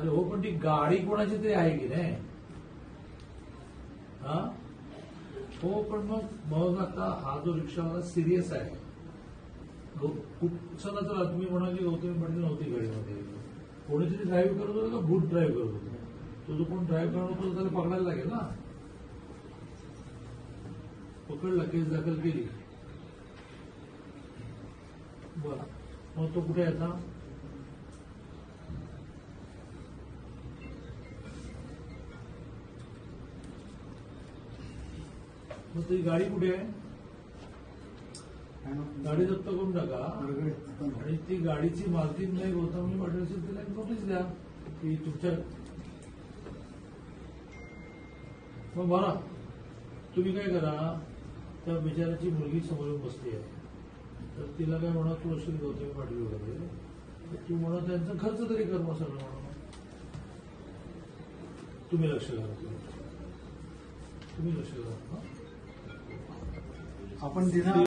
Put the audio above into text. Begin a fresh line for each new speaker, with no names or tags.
अरे हो पण ती गाडी कोणाची तरी आहे की नाही? हा? हो पण मग म्हणून आता हा जो रिक्षावाला सिरियस आहे. गौ- खूप चला चला तुम्ही म्हणा की गौतमी पाटील नव्हती गाडीमध्ये. कोणीतरी ड्राईव्ह करत होतं का? भूत ड्राईव्ह करत होतो. तो जो कोण ड्राईव्ह करणार होतो त्याला पकडायला लागेल ना? पकडला केस दाखल केली. बरं. मग तो कुठे आहे आता? मग ती गाडी कुठे आहे? गाडी जप्त करून टाका. आणि ती गाडीची मालकीन नाही गौतमी पाटील तिला नोटीस द्या की तुमच्या मग बरा तुम्ही काय करा त्या बिचाराची मुलगी समोरून बसली आहे. तर तिला काय म्हणा तू असेल गौतमी पाटील वगैरे. तर तू म्हणा त्यांचा खर्च तरी कर मग सगळं म्हणा. तुम्ही लक्ष घाला. तुम्ही. लक्ष घाला?
आपण तिथं